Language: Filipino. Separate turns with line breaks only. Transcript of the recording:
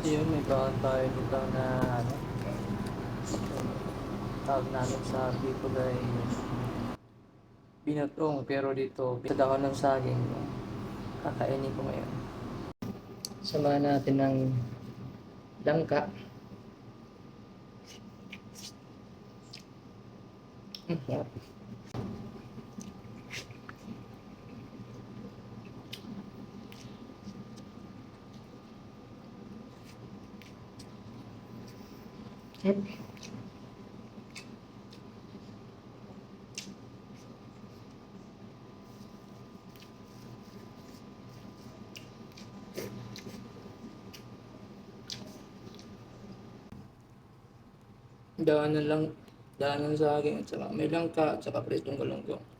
Yun, may bawang tayo dito na ano. Tawag namin sa Bicol ay binatong pero dito dahon ng saging kakainin ko ngayon. Samahan natin ng langka. Mm, sarap. Yep. Daanan lang, daanan sa akin at saka may langka at saka pritong galunggong.